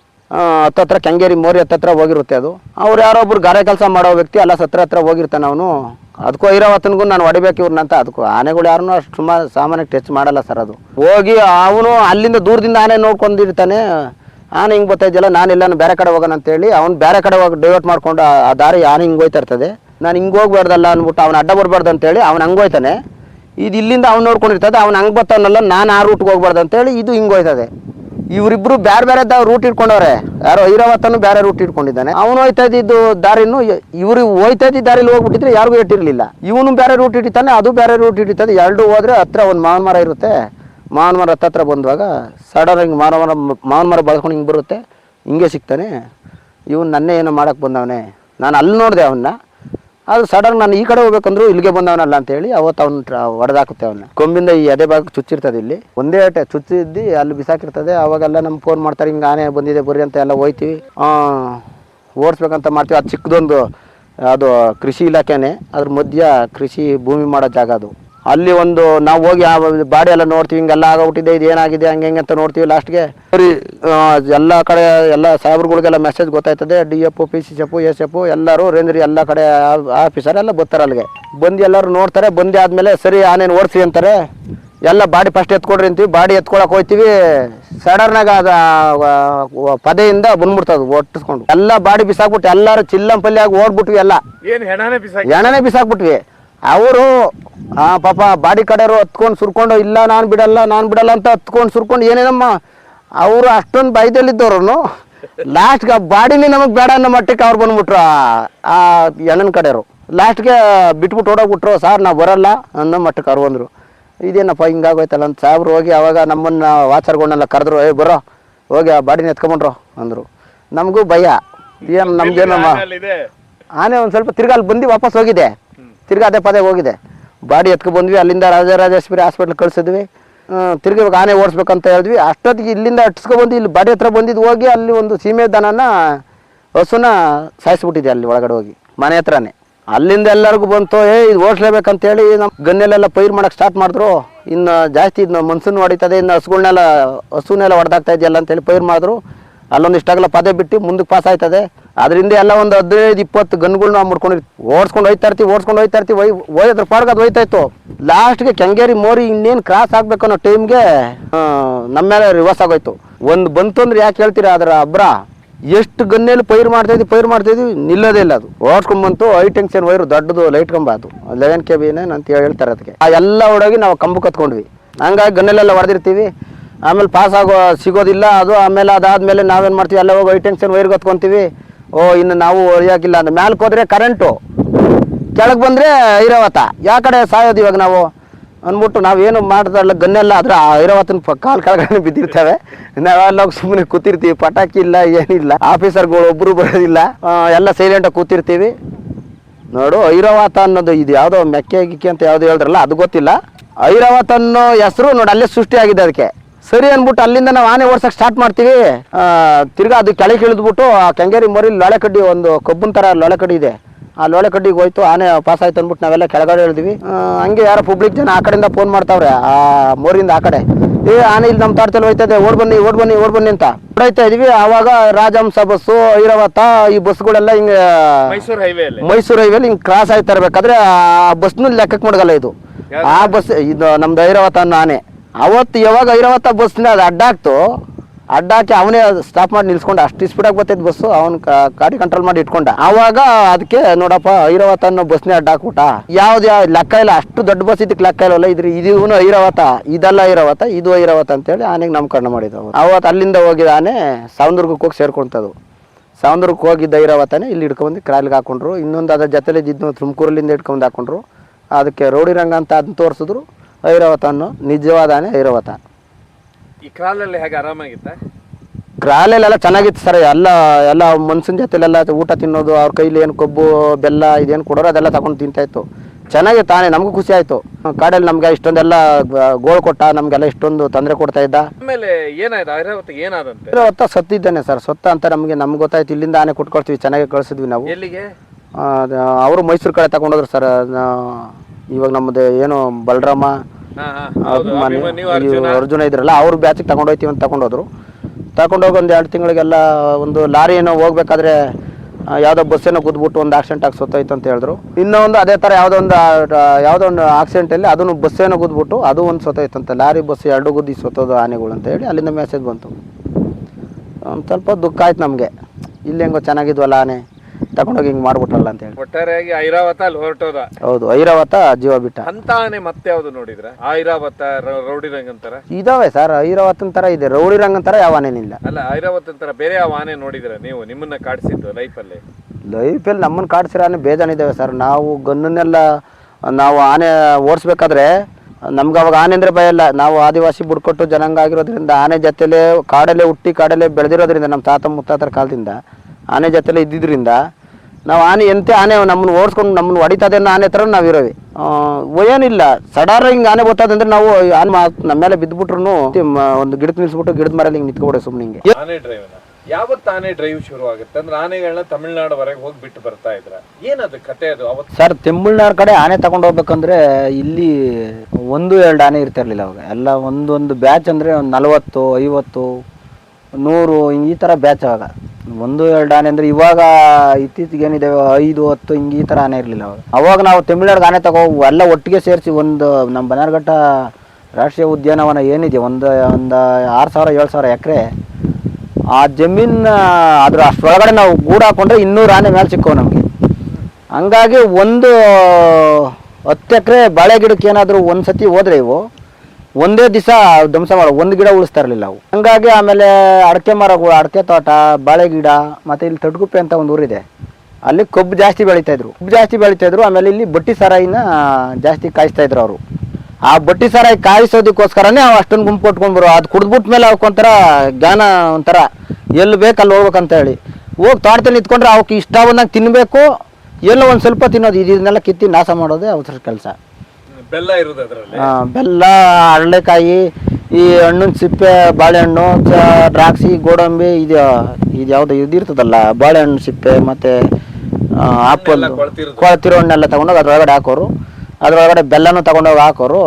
ಹತ್ತತ್ರ ಕೆಂಗೇರಿ ಮೋರಿ ಹತ್ತತ್ರ ಹೋಗಿರುತ್ತೆ ಅದು. ಅವ್ರು ಯಾರೋ ಒಬ್ರು ಗಾರೆ ಕೆಲಸ ಮಾಡೋ ವ್ಯಕ್ತಿ ಎಲ್ಲ ಸತ್ರ ಹತ್ರ ಹೋಗಿರ್ತಾನೆ ಅವನು. ಅದಕ್ಕೂ ಐರಾವತನಿಗೂ ನಾನು ಹೊಡಿಬೇಕು ಇವ್ರನ್ನ ಅಂತ. ಅದಕ್ಕೂ ಆನೆಗಳು ಯಾರನ್ನೂ ಅಷ್ಟು ಸುಮಾರು ಸಾಮಾನ್ಯಕ್ಕೆ ಟಚ್ ಮಾಡಲ್ಲ ಸರ್ ಅದು. ಹೋಗಿ ಅವನು ಅಲ್ಲಿಂದ ದೂರದಿಂದ ಆನೆ ನೋಡ್ಕೊಂಡಿರ್ತಾನೆ. ಆನೆ ಹಿಂಗೆ ಇದೆಯಲ್ಲ, ನಾನು ಬೇರೆ ಕಡೆ ಹೋಗೋಣ ಅಂತೇಳಿ ಅವ್ನು ಬೇರೆ ಕಡೆ ಹೋಗಿ ಡೈವರ್ಟ್ ಮಾಡ್ಕೊಂಡು ಆ- ಆ ದಾರಿ ಆನೆ ಹಿಂಗೆ ಹೋಯ್ತಾ ಇರ್ತದೆ. ನಾನು ಹಿಂಗೆ ಹೋಗ್ಬಾರ್ದಲ್ಲ ಅಂದ್ಬಿಟ್ಟು ಅವ್ನು ಅಡ್ಡ ಬರಬಾರ್ದು ಅಂತೇಳಿ ಅವ್ನು ಹಂಗೆ ಹೋಯ್ತಾನೆ. ಇದು ಇಲ್ಲಿಂದ ಅವ್ನು ನೋಡ್ಕೊಂಡಿರ್ತದೆ, ಅವ್ನು ಹಂಗೆ ಬರ್ತಾವನಲ್ಲ ನಾನು ಆ ರೂಟ್ಗೆ ಹೋಗ್ಬಾರ್ದು ಅಂತೇಳಿ ಇದು ಹಿಂಗೆ ಹೋಯ್ತದೆ. ಇವರಿಬ್ರು ಬೇರೆ ಬೇರೆ ರೂಟ್ ಇಟ್ಕೊಂಡವ್ರೆ ಯಾರೋ ಐರಾವತನು ಬೇರೆ ರೂಟ್ ಇಟ್ಕೊಂಡಿದ್ದಾನೆ ಅವನು ಹೋಯ್ತಾ ಇದ್ದಿದ್ದು ದಾರಿನೂ ಇವರು ಹೋಯ್ತಾ ಇದ್ದ ದಾರಿಲಿ ಹೋಗ್ಬಿಟ್ಟಿದ್ರೆ ಯಾರಿಗೂ ಇರಲಿಲ್ಲ ಇವನು ಬೇರೆ ರೂಟ್ ಇಟ್ಟಿತಾನೆ ಅದು ಬೇರೆ ರೂಟ್ ಹಿಡಿತದೆ. ಎರಡು ಹೋದ್ರೆ ಹತ್ರ ಒಂದು ಮಾವಿನ ಮರ ಇರುತ್ತೆ. ಮಾವಿನ ಮರ ಹತ್ತತ್ರ ಬಂದಾಗ ಸಡನ್ ಹಿಂಗೆ ಮಾವಿನ ಮರ ಮಾವಿನ ಮರ ಬಳಸ್ಕೊಂಡು ಹಿಂಗೆ ಬರುತ್ತೆ. ಹಿಂಗೆ ಸಿಗ್ತಾನೆ. ಇವನು ನನ್ನೇ ಏನೋ ಮಾಡಕ್ಕೆ ಬಂದವನೇ. ನಾನು ಅಲ್ಲಿ ನೋಡಿದೆ ಅವನ್ನ ಅದು ಸಡನ್ ನಾನು ಈ ಕಡೆ ಹೋಗ್ಬೇಕಂದ್ರು ಇಲ್ಲಿಗೆ ಬಂದವನಲ್ಲ ಅಂತ ಹೇಳಿ ಅವತ್ತು ಅವ್ನು ಹೊಡೆದಾಕುತ್ತೆ ಅವನ್ನ ಕೊಂಬಿಂದ ಈ ಎದೆ ಭಾಗ ಚುಚ್ಚಿರ್ತದೆ ಇಲ್ಲಿ. ಒಂದೇ ಅಟೆ ಚುಚ್ಚಿದ್ದು, ಅಲ್ಲಿ ಬಿಸಾಕಿರ್ತದೆ ಅವಾಗೆಲ್ಲ ನಮ್ಗೆ ಫೋನ್ ಮಾಡ್ತಾರೆ, ಹಿಂಗೆ ಆನೆ ಬಂದಿದೆ, ಬರ್ರಿ ಅಂತ ಎಲ್ಲ ಹೋಯ್ತೀವಿ. ಓಡಿಸ್ಬೇಕಂತ ಮಾಡ್ತೀವಿ. ಅದು ಚಿಕ್ಕದೊಂದು, ಅದು ಕೃಷಿ ಇಲಾಖೆನೇ. ಅದ್ರ ಮಧ್ಯ ಕೃಷಿ ಭೂಮಿ ಮಾಡೋ ಜಾಗ ಅದು. ಅಲ್ಲಿ ಒಂದು ನಾವು ಹೋಗಿ ಆ ಬಾಡಿ ಎಲ್ಲ ನೋಡ್ತೀವಿ ಹಿಂಗೆಲ್ಲ ಆಗೋಗ್ಬಿಟ್ಟಿದೆ ಇದು ಏನಾಗಿದೆ ಹಂಗೆ ಹೆಂಗೆ ಅಂತ ನೋಡ್ತೀವಿ ಲಾಸ್ಟ್ಗೆ ಸರಿ ಎಲ್ಲ ಕಡೆ ಎಲ್ಲ ಸಾಹೇಬ್ರುಗಳಿಗೆಲ್ಲ message ಗೊತ್ತಾಯ್ತದೆ D F P C F S F ಎಲ್ಲರೂ ರೇಂದ್ರಿ ಎಲ್ಲ ಕಡೆ ಆಫೀಸರ್ ಎಲ್ಲ ಬರ್ತಾರೆ ಅಲ್ಲಿಗೆ. ಬಂದು ಎಲ್ಲರೂ ನೋಡ್ತಾರೆ ಬಂದು ಆದಮೇಲೆ ಸರಿ ಆನೇನು ಓಡಿಸಿ ಅಂತಾರೆ. ಎಲ್ಲ ಬಾಡಿ ಫಸ್ಟ್ ಎತ್ಕೊಡ್ರಿ ಅಂತೀವಿ ಬಾಡಿ ಎತ್ಕೊಳಕ್ ಹೋಗ್ತೀವಿ ಸಡನ್ನಾಗ ಅದ ಪದೆಯಿಂದ ಬಂದ್ಬಿಡ್ತದ ಒಟ್ಟಿಸ್ಕೊಂಡು. ಎಲ್ಲ ಬಾಡಿ ಬಿಸಾಕ್ಬಿಟ್ಟು ಎಲ್ಲರೂ ಚಿಲ್ಲಂಪಲ್ಲಿ ಆಗಿ ಓಡ್ಬಿಟ್ವಿ ಎಲ್ಲ. ಹೆಣಾನೆ ಬಿಸಾಕ್ಬಿಟ್ವಿ. ಅವರು ಆ ಪಾಪ ಬಾಡಿ ಕಡೆಯವರು ಹತ್ಕೊಂಡು ಸುರ್ಕೊಂಡು ಇಲ್ಲ ನಾನು ಬಿಡಲ್ಲ ನಾನು ಬಿಡಲ್ಲ ಅಂತ ಹತ್ಕೊಂಡು ಸುರ್ಕೊಂಡು ಏನೇನಮ್ಮ ಅವರು ಅಷ್ಟೊಂದು ಬೈದಲ್ಲಿದ್ದವ್ರು ಲಾಸ್ಟ್ಗೆ ಆ ಬಾಡಿನೇ ನಮಗೆ ಬೇಡ ಅನ್ನೋ ಮಟ್ಟಕ್ಕೆ ಅವ್ರು ಬಂದ್ಬಿಟ್ರು ಆ- ಹೆಣ್ಣನ ಕಡೆಯವರು. ಲಾಸ್ಟ್ಗೆ ಬಿಟ್ಬಿಟ್ಟು ಓಡೋಗ್ಬಿಟ್ರು ಸಾರ್ ನಾವು ಬರಲ್ಲ ಅನ್ನೋ ಮಟ್ಟಕ್ಕೆ ಅವ್ರು ಬಂದರು. ಇದೇನಪ್ಪ ಹಿಂಗಾಗೋಯ್ತಲ್ಲ ಅಂತ ಸಾಬ್ರು ಹೋಗಿ ಅವಾಗ ನಮ್ಮನ್ನು ವಾಚರ್ಗಳನ್ನೆಲ್ಲ ಕರೆದ್ರು ಏ ಬರೋ ಹೋಗಿ ಆ ಬಾಡಿನ ಎತ್ಕೊಂಡ್ರು ಅಂದರು. ನಮಗೂ ಭಯ. ಏನು ನಮ್ಗೇನಮ್ಮ? ಆನೆ ಒಂದು ಸ್ವಲ್ಪ ತಿರ್ಗಾಲ್ ಬಂದು ವಾಪಸ್ ಹೋಗಿದೆ. ತಿರ್ಗಾ ಅದೇ ಪದೇ ಹೋಗಿದೆ. ಬಾಡಿ ಎತ್ಕೊ ಬಂದ್ವಿ ಅಲ್ಲಿಂದ ರಾಜರಾಜೇಶ್ವರಿ ಹಾಸ್ಪಿಟ್ಲ್ ಕಳ್ಸಿದ್ವಿ. ತಿರ್ಗಿ ಇವಾಗ ಆನೆ ಓಡಿಸ್ಬೇಕಂತ ಹೇಳಿದ್ವಿ. ಅಷ್ಟೊತ್ತಿಗೆ ಇಲ್ಲಿಂದ ಅಟ್ಸ್ಕೊ ಬಂದು ಇಲ್ಲಿ ಬಾಡಿ ಹತ್ರ ಬಂದಿದ್ದು ಹೋಗಿ ಅಲ್ಲಿ ಒಂದು ಸೀಮೆ ದನನ ಹಸುನ ಸಾಯಿಸ್ಬಿಟ್ಟಿದೆ ಅಲ್ಲಿ ಒಳಗಡೆ ಹೋಗಿ ಮನೆ ಹತ್ರನೇ. ಅಲ್ಲಿಂದ ಎಲ್ಲರಿಗೂ ಬಂತು ಏ ಇದು ಓಡಿಸ್ಲೇಬೇಕಂತೇಳಿ ನಮ್ಮ ಗನ್ನೆಲ್ಲೆಲ್ಲ ಪೈರು ಮಾಡಕ್ಕೆ ಸ್ಟಾರ್ಟ್ ಮಾಡಿದ್ರು. ಇನ್ನು ಜಾಸ್ತಿ ಇದನ್ನ ಮನ್ಸೂನ್ ಹೊಡಿತದೆ ಇನ್ನು ಹಸುಗಳನ್ನೆಲ್ಲ ಹಸುನೆಲ್ಲ ಹೊಡೆದಾಗ್ತಾ ಇದೆಯಲ್ಲ ಅಂತೇಳಿ ಪೈರು ಮಾಡಿದ್ರು. ಅಲ್ಲೊಂದು ಇಷ್ಟಾಗಲ್ಲ ಪದೇ ಬಿಟ್ಟು ಮುಂದಕ್ಕೆ ಪಾಸ್ ಆಯ್ತದೆ. ಅದರಿಂದ ಎಲ್ಲ ಒಂದು ಹದಿನೈದು, ಇಪ್ಪತ್ತು ಗನ್ಗಳು ನಾವು ಮುಡ್ಕೊಂಡು ಓಡಿಸ್ಕೊಂಡು ಹೋಯ್ತಾ ಇರ್ತೀವಿ, ಓಡಿಸ್ಕೊಂಡು ಹೋಯ್ತಾ ಇರ್ತೀವಿ, ಒಯ್, ಒಯ್ಯೋದ್ರ ಅದು ಹೋಯ್ತಾ ಇತ್ತು ಲಾಸ್ಟ್ಗೆ ಕೆಂಗೇರಿ ಮೋರಿ ಇನ್ನೇನು ಕ್ರಾಸ್ ಆಗ್ಬೇಕು ಅನ್ನೋ ಟೈಮ್ಗೆ ನಮ್ಮ ಮೇಲೆ ರಿವರ್ಸ್ ಆಗೋಯ್ತು. ಒಂದು ಬಂತು ಅಂದ್ರೆ ಯಾಕೆ ಹೇಳ್ತೀರಾ ಅದರ ಅಬ್ರ? ಎಷ್ಟು ಗನ್ನೇಲಿ ಪೈರ್ ಮಾಡ್ತಾ ಇದ್ವಿ, ಪೈರ್ ಮಾಡ್ತಾ ಇದ್ವಿ, ನಿಲ್ಲೋದೇ ಇಲ್ಲ ಅದು. ಓಡಿಸ್ಕೊಂಡ್ ಬಂತು ಹೈ ಟೆನ್ಷನ್ ವೈರು ದೊಡ್ಡದು, ಲೈಟ್ ಕಂಬ ಅದು. ಲೆವೆನ್ ಕೆ ಬಿ ಅಂತ ಹೇಳ್ತಾರೆ ಅದಕ್ಕೆ. ಆ ಎಲ್ಲ ಒಡಗಿ ನಾವು ಕಂಬ ಕತ್ಕೊಂಡ್ವಿ. ಹಂಗಾಗಿ ಗನ್ನೆಲೆಲ್ಲ ಹೊಡೆದಿರ್ತೀವಿ. ಆಮೇಲೆ ಪಾಸ್ ಆಗೋ, ಸಿಗೋದಿಲ್ಲ ಅದು, ಆಮೇಲೆ ಅದಾದ್ಮೇಲೆ ನಾವೇನು ಮಾಡ್ತೀವಿ ಎಲ್ಲ ಹೋಗಿ ಐ ಟೆನ್ಷನ್ ವೈರ್ಗೆ ಕತ್ಕೊಂತೀವಿ. ಓ, ಇನ್ನು ನಾವು ಒಳಿಯಾಗಿಲ್ಲ ಅಂದ್ರೆ ಮ್ಯಾಲ್ಕ್ ಹೋದ್ರೆ ಕರೆಂಟು ಕೆಳಗೆ ಬಂದರೆ ಐರಾವತ ಯಾವ ಕಡೆ ಸಾಯೋದು ಇವಾಗ ನಾವು? ಅಂದ್ಬಿಟ್ಟು ನಾವೇನು ಮಾಡ್ದಲ್ಲ ಗನ್ನೆಲ್ಲ ಅದ್ರ ಆ ಐರಾವತನ ಕಾಲು ಕೆಳಗಡೆ ಬಿದ್ದಿರ್ತವೆ. ನಾವೆಲ್ಲ ಸುಮ್ಮನೆ ಕೂತಿರ್ತೀವಿ. ಪಟಾಕಿ ಇಲ್ಲ, ಏನಿಲ್ಲ. ಆಫೀಸರ್ಗಳು ಒಬ್ಬರು ಬರೋದಿಲ್ಲ. ಎಲ್ಲ ಸೈಲೆಂಟಾಗಿ ಕೂತಿರ್ತೀವಿ. ನೋಡು ಐರಾವತ ಅನ್ನೋದು ಇದು ಯಾವುದೋ ಮೆಕ್ಕೆ ಗಿಕ್ಕೆ ಅಂತ ಯಾವ್ದು ಹೇಳಿದ್ರಲ್ಲ, ಅದು ಗೊತ್ತಿಲ್ಲ. ಐರಾವತ ಅನ್ನೋ ಹೆಸರು ನೋಡಿ, ಅಲ್ಲೇ ಸೃಷ್ಟಿಯಾಗಿದೆ ಅದಕ್ಕೆ. ಸರಿ ಅಂದ್ಬಿಟ್ಟು ಅಲ್ಲಿಂದ ನಾವು ಆನೆ ಓಡ್ಸಕ್ ಸ್ಟಾರ್ಟ್ ಮಾಡ್ತೀವಿ. ತಿರ್ಗಾ ಅದು ಕೆಳಗೆ ಇಳಿದ್ಬಿಟ್ಟು ಆ ಕೆಂಗೇರಿ ಮರಿ ಲೊಳೆ ಕಡ್ಡಿ ಒಂದು ಕಬ್ಬಿನ ಥರ ಲೊಳೆ ಕಡ್ಡಿ ಇದೆ. ಆ ಲೋಳೆ ಕಡ್ಡಿಗೆ ಹೋಯ್ತು ಆನೆ ಪಾಸ್ ಆಯ್ತು ಅಂದ್ಬಿಟ್ಟು ನಾವೆಲ್ಲ ಕೆಳಗಡೆ ಇಳಿದ್ವಿ. ಆ, ಹಂಗೆ ಯಾರೋ ಪಬ್ಲಿಕ್ ಜನ ಆ ಕಡೆಯಿಂದ ಫೋನ್ ಮಾಡ್ತಾವ್ರೆ ಆ ಮೋರಿಂದ ಆ ಕಡೆ. ಏ ಆನೆ ಇಲ್ಲಿ ನಮ್ಮ ತಾಡ್ತಲ್ಲಿ ಹೋಯ್ತದೆ ಓಡ್ ಬನ್ನಿ ಓಡ್ ಬನ್ನಿ ಓಡ್ ಬನ್ನಿ ಅಂತ ಹೊಡೈತಾ ಇದ್ವಿ. ಆವಾಗ ರಾಜಹಂಸ ಬಸ್ಸು ಐರಾವತ ಈ ಬಸ್ಗಳೆಲ್ಲ ಹಿಂಗೆ ಮೈಸೂರು ಹೈವೇ ಮೈಸೂರು ಹೈವೇಲಿ ಹಿಂಗೆ ಕ್ರಾಸ್ ಆಯ್ತಾ ಇರ್ಬೇಕಾದ್ರೆ ಆ ಬಸ್ನಲ್ಲಿ ಲೆಕ್ಕಕ್ಕೆ ಮಾಡಗಲ್ಲ ಇದು. ಆ ಬಸ್ ಇದು ನಮ್ದು ಐರಾವತ ಅನ್ನೋ ಆನೆ. ಅವತ್ತು ಯಾವಾಗ ಐರಾವತ ಬಸ್ನ ಅದು ಅಡ್ಡಾಕ್ತು ಅಡ್ಡಾಕಿ ಅವನೇ ಸ್ಟಾಪ್ ಮಾಡಿ ನಿಲ್ಸ್ಕೊಂಡ. ಅಷ್ಟು ಸ್ಪೀಡಾಗಿ ಬರ್ತೈತೆ ಬಸ್ಸು, ಅವ್ನ ಗಾಡಿ ಕಂಟ್ರೋಲ್ ಮಾಡಿ ಇಟ್ಕೊಂಡ. ಆವಾಗ ಅದಕ್ಕೆ ನೋಡಪ್ಪ ಐರಾವತ ಅನ್ನೋ ಬಸ್ನೇ ಅಡ್ಡಾಕ್ಬಿಟ್ಟ. ಯಾವ್ದು ಯಾವ, ಲೆಕ್ಕ ಇಲ್ಲ. ಅಷ್ಟು ದೊಡ್ಡ ಬಸ್ ಇದಕ್ಕೆ ಲೆಕ್ಕ ಇಲ್ಲವಲ್ಲ, ಇದ್ರ ಇದು ಐರಾವತ ಇದೆಲ್ಲ ಐರಾವತ ಇದು ಐರಾವತ ಅಂತೇಳಿ ಆನೆಗೆ ನಾಮಕರಣ ಮಾಡಿದವು ಅವತ್ತು. ಅಲ್ಲಿಂದ ಹೋಗಿದ ಆನೆ ಸಾವಂದುರ್ಗಕ್ಕೆ ಹೋಗಿ ಸೇರ್ಕೊಂತದು ಸಾವಂದ್ರಕ್ಕೆ ಹೋಗಿದ್ದ ಐರಾವತನೇ ಇಲ್ಲಿ ಹಿಡ್ಕೊಂಡು ಕ್ರಾಲಿಗೆ ಹಾಕೊಂಡ್ರು. ಇನ್ನೊಂದು ಅದ್ರ ಜೊತೆಲಿ ಇದ್ದು ತುಮಕೂರಲ್ಲಿಂದ ಹಿಡ್ಕೊಂಡು ಹಾಕೊಂಡ್ರು. ಅದಕ್ಕೆ ರೌಡಿ ರಂಗ ಅಂತ ಅದನ್ನ ತೋರಿಸಿದ್ರು. ಐರಾವತ ನಿಜವಾದಾನೆ ಐರಾವತ ಈ ಕ್ರಾಲಲ್ಲಿ ಹೇಗೆ ಆರಾಮಾಗಿತ್ತ ಕ್ರಾಲಲ್ಲೆಲ್ಲ ಚೆನ್ನಾಗಿತ್ತು ಸರ್ ಎಲ್ಲ ಎಲ್ಲ ಮನ್ಸಿನ ಜೊತೆಲೆಲ್ಲ ಊಟ ತಿನ್ನೋದು ಅವ್ರ ಕೈಲಿ ಏನು ಕೊಬ್ಬು ಬೆಲ್ಲ ಇದೇನು ಕೊಡೋರು ಅದೆಲ್ಲ ತಗೊಂಡು ತಿಂತಾಯಿತ್ತು ಚೆನ್ನಾಗಿತ್ತು ಆನೆ ನಮಗೂ ಖುಷಿ ಆಯಿತು. ಕಾಡಲ್ಲಿ ನಮ್ಗೆ ಇಷ್ಟೊಂದೆಲ್ಲ ಗೋಳು ಕೊಟ್ಟ ನಮಗೆಲ್ಲ ಇಷ್ಟೊಂದು ತೊಂದರೆ ಕೊಡ್ತಾ ಇದ್ದ. ಆಮೇಲೆ ಏನಾಯ್ತು ಐರಾವತ ಏನಾದಂತೆ? ಐರಾವತ ಸತ್ತಿದ್ದಾನೆ ಸರ್ ಸೊತ್ತ ಅಂತ ನಮಗೆ ನಮ್ಗೆ ಗೊತ್ತಾಯ್ತು ಇಲ್ಲಿಂದ ಆನೆ ಕೊಟ್ಕೊಳ್ತೀವಿ ಚೆನ್ನಾಗಿ ಕಳಿಸಿದ್ವಿ ನಾವು. ಎಲ್ಲಿಗೆ? ಅವರು ಮೈಸೂರು ಕಡೆ ತಗೊಂಡೋದ್ರು ಸರ್ ಇವಾಗ ನಮ್ಮದು ಏನು ಬಲರಾಮ ಅಭಿಮಾನಿ ಇವ್ರು ಅರ್ಜುನ. ಇದ್ರಲ್ಲ ಅವ್ರ ಬ್ಯಾಚಿಗೆ ತಗೊಂಡೋಯ್ತೀವಿ ಅಂತ ತಗೊಂಡೋದ್ರು ತಗೊಂಡೋಗಿ ಒಂದು ಎರಡು ತಿಂಗಳಿಗೆಲ್ಲ ಒಂದು ಲಾರಿ ಏನೋ ಹೋಗ್ಬೇಕಾದ್ರೆ ಯಾವುದೋ ಬಸ್ ಏನೋ ಗುದ್ಬಿಟ್ಟು ಒಂದು ಆಕ್ಸಿಡೆಂಟ್ ಆಗಿ ಸತ್ತೋಯ್ತು ಅಂತ ಹೇಳಿದ್ರು. ಇನ್ನೊಂದು ಒಂದು ಅದೇ ಥರ ಯಾವುದೋ ಒಂದು ಯಾವುದೋ ಒಂದು ಆಕ್ಸಿಡೆಂಟಲ್ಲಿ ಅದನ್ನು ಬಸ್ ಏನೋ ಕುದ್ಬಿಟ್ಟು ಅದು ಒಂದು ಅಂತ ಲಾರಿ ಬಸ್ ಎರಡು ಗುದ್ದಿ ಸತ್ತೋದು ಆನೆಗಳು ಅಂತ ಹೇಳಿ ಅಲ್ಲಿಂದ ಮೆಸೇಜ್ ಬಂತು. ಒಂದು ಸ್ವಲ್ಪ ದುಃಖ ಆಯ್ತು ನಮಗೆ. ಇಲ್ಲಿ ಹೆಂಗೋ ಚೆನ್ನಾಗಿದ್ವಲ್ಲ ಆನೆ. ತಗೊಂಡೋಗಿ ಹಿಂಗ್ ಮಾಡ್ಬಿಟ್ರಲ್ಲ ಅಂತ ಹೇಳಿ. ಒಟ್ಟಾರೆಯಾಗಿ ಐರಾವತ ಅಲ್ಲಿ ಹೊರಟೋದ. ಹೌದು ಐರಾವತ ಜೀವ ಬಿಟ್ಟ. ಅಂತ ಆನೆ ಮತ್ತೆ ಯಾವ್ದು ನೋಡಿದ್ರೆ? ಐರಾವತ ರ- ರೌಡಿ ರಂಗ್ ಅಂತಾರ? ಇದಾವೆ ಸರ್ ಐರಾವತನ ತರ ಇದೆ. ರೌಡಿ ರಂಗ್ ಅಂತಾರ ಯಾವ ಆನೆನಿಲ್ಲ. ಅಲ್ಲ ಐರಾವತ್ ಅಂತಾರ ಬೇರೆ ಯಾವ ಆನೆ ನೋಡಿದ್ರ ನೀವು ನಿಮ್ಮನ್ನ ಕಾಡಿಸಿದ್ದು ಲೈಫ್ ಲೈಫಲ್ಲಿ ನಮ್ಮನ್ನ ಕಾಡ್ಸಿರೋ ಆನೆ ಬೇಜಾನಿದ್ದಾವೆ ಸರ್. ನಾವು ಗನ್ನನ್ನೆಲ್ಲ ನಾವು ಆನೆ ಓಡಿಸ್ಬೇಕಾದ್ರೆ ನಮ್ಗೆ ಅವಾಗ ಆನೆ ಅಂದರೆ ಭಯ ಇಲ್ಲ. ನಾವು ಆದಿವಾಸಿ ಬುಡ್ಕೊಟ್ಟು ಜನಾಂಗ ಆಗಿರೋದ್ರಿಂದ ಆನೆ ಜೊತೆಲೇ ಕಾಡಲ್ಲೇ ಹುಟ್ಟಿ ಕಾಡಲ್ಲೇ ಬೆಳೆದಿರೋದ್ರಿಂದ ನಮ್ಮ ತಾತ ಮುತ್ತಾತರ ಕಾಲದಿಂದ ಆನೆ ಜೊತೆಲೇ ಇದ್ದಿದ್ರಿಂದ ನಾವು ಆನೆ ಎಂತೆ ಆನೆ ನಮ್ಮನ್ನು ಓಡಿಸ್ಕೊಂಡು ನಮ್ಮನ್ನು ಹೊಡಿತದೆ ಅನ್ನೋ ಆನೆ ಥರ ನಾವು ಇರೋವಿ. ಏನಿಲ್ಲ ಸಡಾರ ಹಿಂಗೆ ಆನೆ ಗೊತ್ತಾದಂದ್ರೆ ನಾವು ಆನೆ ಮಾ- ನಮ್ಮ ಮೇಲೆ ಬಿದ್ದುಬಿಟ್ರು ಒಂದು ಗಿಡ ನಿಲ್ಸ್ಬಿಟ್ಟು ಗಿಡದ ಮರಲ್ಲಿ ಹಿಂಗೆ ನಿಂತ್ಕೊಬಿಡೆ ಸುಮ್ಮನೆ ಹಿಂಗೆ. ಆನೆ ಡ್ರೈವ್ ಯಾವತ್ತು ಆನೆ ಡ್ರೈವ್ ಶುರು ಆಗುತ್ತೆ ಅಂದ್ರೆ ಆನೆಗಳನ್ನ ತಮಿಳ್ನಾಡುವರೆಗೆ ಹೋಗಿ ಬಿಟ್ಟು ಬರ್ತಾ ಇದ್ರ. ಏನದು ಕತೆ ಅದು? ಅವತ್ತು ಸರ್ ತಮಿಳ್ನಾಡು ಕಡೆ ಆನೆ ತಗೊಂಡು ಹೋಗ್ಬೇಕಂದ್ರೆ ಇಲ್ಲಿ ಒಂದು ಎರಡು ಆನೆ ಇರ್ತಿರ್ಲಿಲ್ಲ ಅವಾಗ. ಎಲ್ಲ ಒಂದೊಂದು ಬ್ಯಾಚ್ ಅಂದ್ರೆ ಒಂದು ನಲವತ್ತು ಐವತ್ತು ನೂರು, ಹಿಂಗೆ ಈ ಥರ ಬ್ಯಾಚ್ ಅವಾಗ. ಒಂದು, ಎರಡು ಆನೆ ಅಂದರೆ ಇವಾಗ ಇತ್ತೀಚೆಗೆ ಏನಿದ್ದೇವೆ ಐದು, ಹತ್ತು, ಹಿಂಗೆ ಈ ಥರ ಆನೆ ಇರಲಿಲ್ಲ ಅವಾಗ. ಅವಾಗ ನಾವು ತಮಿಳ್ನಾಡಿಗೆ ಆನೆ ತಗೋ, ಎಲ್ಲ ಒಟ್ಟಿಗೆ ಸೇರಿಸಿ ಒಂದು ನಮ್ಮ ಬನಾರ್ಘಟ್ಟ ರಾಷ್ಟ್ರೀಯ ಉದ್ಯಾನವನ ಏನಿದೆ, ಒಂದು ಒಂದು ಆರು ಸಾವಿರ, ಏಳು ಸಾವಿರ ಎಕರೆ, ಆ ಜಮೀನು, ಅದ್ರ ಅಷ್ಟರೊಳಗಡೆ ನಾವು ಗೂಡು ಹಾಕೊಂಡ್ರೆ ಇನ್ನೂರು ಆನೆ ಮೇಲೆ ಸಿಕ್ಕವು ನಮಗೆ. ಹಂಗಾಗಿ ಒಂದು ಹತ್ತು ಎಕರೆ ಬಾಳೆ ಗಿಡಕ್ಕೆ ಏನಾದರೂ ಒಂದು ಸತಿ ಹೋದ್ರೆ ಇವು ಒಂದೇ ದಿವಸ ಧ್ವಂಸ ಮಾಡೋ, ಒಂದು ಗಿಡ ಉಳಿಸ್ತಾ ಇರಲಿಲ್ಲ ಅವು. ಹಂಗಾಗಿ ಆಮೇಲೆ ಅಡಕೆ ಮರಗಳು ಅಡಕೆ ತೋಟ, ಬಾಳೆ ಗಿಡ, ಮತ್ತು ಇಲ್ಲಿ ತಡ್ಗುಪ್ಪೆ ಅಂತ ಒಂದು ಊರಿದೆ. ಅಲ್ಲಿ ಕಬ್ಬು ಜಾಸ್ತಿ ಬೆಳೀತಾ ಇದ್ರು. ಕಬ್ಬು ಜಾಸ್ತಿ ಬೆಳೀತಾ ಇದ್ರು, ಆಮೇಲೆ ಇಲ್ಲಿ ಬಟ್ಟಿ ಸಾರಾಯಿನ ಜಾಸ್ತಿ ಕಾಯಿಸ್ತಾ ಇದ್ರು ಅವರು. ಆ ಬಟ್ಟಿ ಸಾರಾಯಿ ಕಾಯಿಸೋದಕ್ಕೋಸ್ಕರನೇ ಅವು ಅಷ್ಟೊಂದು ಗುಂಪು ಕೊಟ್ಕೊಂಡ್ಬರು ಅದು ಕುಡ್ದ್ಬಿಟ್ಟ ಮೇಲೆ ಅವಕ್ಕೊಂಥರ ಜ್ಞಾನ ಒಂಥರ, ಎಲ್ಲಿ ಬೇಕು ಅಲ್ಲಿ ಹೋಗ್ಬೇಕಂತ ಹೇಳಿ. ಹೋಗಿ ತೋಟದಲ್ಲಿ ನಿಂತ್ಕೊಂಡ್ರೆ ಅವಕ್ಕೆ ಇಷ್ಟ ಬಂದಂಗೆ ತಿನ್ನಬೇಕು ಎಲ್ಲೋ ಒಂದು ಸ್ವಲ್ಪ ತಿನ್ನೋದು ಇದನ್ನೆಲ್ಲ ಕಿತ್ತಿ ನಾಶ ಮಾಡೋದೇ ಅವಸರ ಕೆಲಸ. ಬೆಲ್ಲ ಇರೋದು ಅದರಲ್ಲಿ? ಬೆಲ್ಲ ಹರಳೆಕಾಯಿ ಈ ಹಣ್ಣಿನ ಸಿಪ್ಪೆ ಬಾಳೆಹಣ್ಣು ಚ- ದ್ರಾಕ್ಷಿ ಗೋಡಂಬಿ ಇದು ಇದು ಯಾವುದು ಇದಿರ್ತದಲ್ಲ ಬಾಳೆಹಣ್ಣು ಸಿಪ್ಪೆ ಮತ್ತೆ ಆಪಲ್ ಹಣ್ಣೆಲ್ಲ ಕೊಳ್ತಿರೋದು. ಕೊಳ್ತಿರೋ ಹಣ್ಣೆಲ್ಲ ತಗೊಂಡೋಗಿ ಅದ್ರೊಳಗಡೆ ಹಾಕೋರು. ಅದ್ರೊಳಗಡೆ ಬೆಲ್ಲನೂ ತಗೊಂಡೋಗಿ ಹಾಕೋರು.